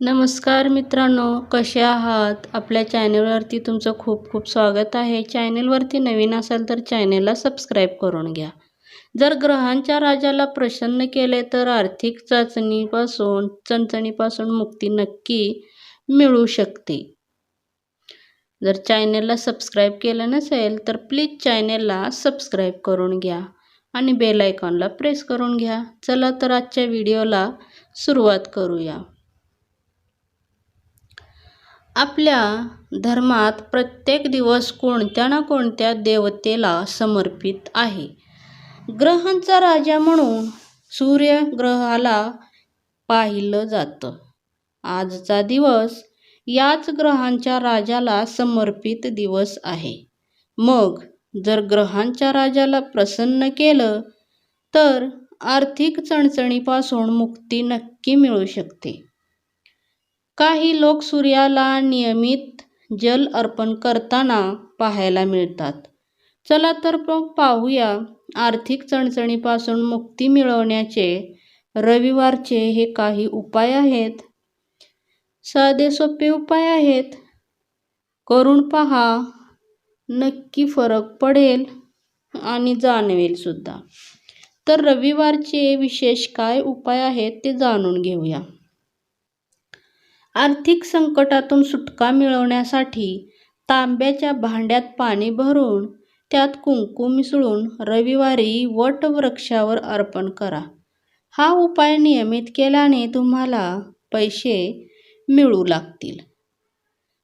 नमस्कार मित्रांनो कसे आहात? आपल्या चॅनलवरती तुमचं खूप खूप स्वागत आहे. चॅनलवरती नवीन असाल तर चॅनलला सबस्क्राईब करून घ्या. जर ग्रहांच्या राजाला प्रसन्न केले तर आर्थिक चाचणीपासून चणचणीपासून मुक्ती नक्की मिळू शकते. जर चॅनलला सबस्क्राईब केलं नसेल तर प्लीज चॅनलला सबस्क्राईब करून घ्या आणि बेल आयकॉनला प्रेस करून घ्या. चला तर आजच्या व्हिडिओला सुरुवात करूया. आपल्या धर्मात प्रत्येक दिवस कोणत्या ना कोणत्या देवतेला समर्पित आहे. ग्रहांचा राजा म्हणून सूर्यग्रहाला पाहिलं जातं. आजचा दिवस याच ग्रहांच्या राजाला समर्पित दिवस आहे. मग जर ग्रहांच्या राजाला प्रसन्न केलं तर आर्थिक चणचणीपासून मुक्ती नक्की मिळू शकते. काही लोक सूर्याला नियमित जल अर्पण करताना पाहायला मिळतात. चला तर मग पाहूया आर्थिक चणचणीपासून मुक्ती मिळवण्याचे रविवारचे हे काही उपाय आहेत. साधे सोपे उपाय आहेत. करून पहा नक्की फरक पडेल आणि जाणवेल सुद्धा. तर रविवारचे विशेष काय उपाय आहेत ते जाणून घेऊया. आर्थिक संकटातून सुटका मिळवण्यासाठी तांब्याच्या भांड्यात पाणी भरून त्यात कुंकू मिसळून रविवारी वटवृक्षावर अर्पण करा. हा उपाय नियमित केल्याने तुम्हाला पैसे मिळू लागतील.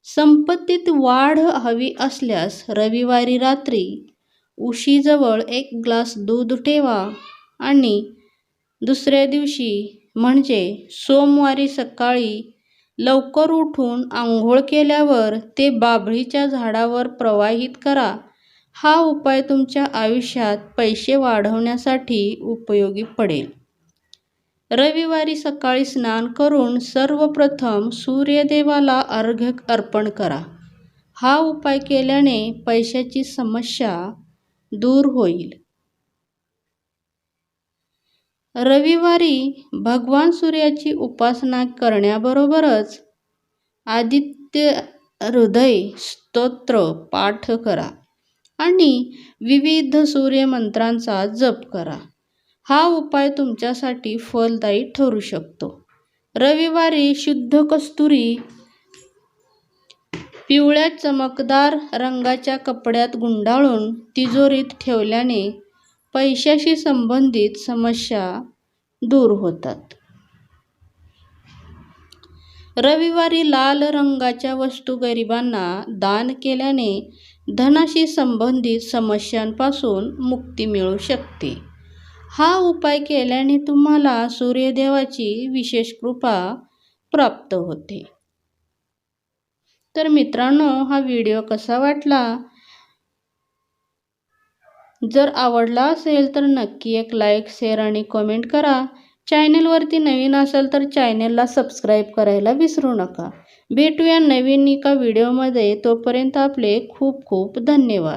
संपत्तीत वाढ हवी असल्यास रविवारी रात्री उशीजवळ एक ग्लास दूध ठेवा आणि दुसऱ्या दिवशी म्हणजे सोमवारी सकाळी लवकर उठून आंघोळ केल्यावर ते बाभळीच्या झाडावर प्रवाहित करा. हा उपाय तुमच्या आयुष्यात पैसे वाढवण्यासाठी उपयोगी पडेल. रविवारी सकाळी स्नान करून सर्वप्रथम सूर्यदेवाला अर्घ्य अर्पण करा. हा उपाय केल्याने पैशाची समस्या दूर होईल. रविवारी भगवान सूर्याची उपासना करण्याबरोबरच आदित्य हृदय स्तोत्र पाठ करा आणि विविध सूर्यमंत्रांचा जप करा. हा उपाय तुमच्यासाठी फलदायी ठरू शकतो. रविवारी शुद्ध कस्तुरी पिवळ्या चमकदार रंगाच्या कपड्यात गुंडाळून तिजोरीत ठेवल्याने पैशाशी संबंधित समस्या दूर होतात. रविवारी लाल रंगाच्या वस्तू गरिबांना दान केल्याने धनाशी संबंधित समस्यांपासून मुक्ती मिळू शकते. हा उपाय केल्याने तुम्हाला सूर्यदेवाची विशेष कृपा प्राप्त होते. तर मित्रांनो हा व्हिडिओ कसा वाटला? जर आवडला असेल तर नक्की एक लाईक शेअर आणि कमेंट करा. चॅनेलवरती नवीन असेल तर चॅनेलला सबस्क्राईब करायला विसरू नका. भेटूया नवीन एका व्हिडिओमध्ये तोपर्यंत आपले खूप खूप धन्यवाद.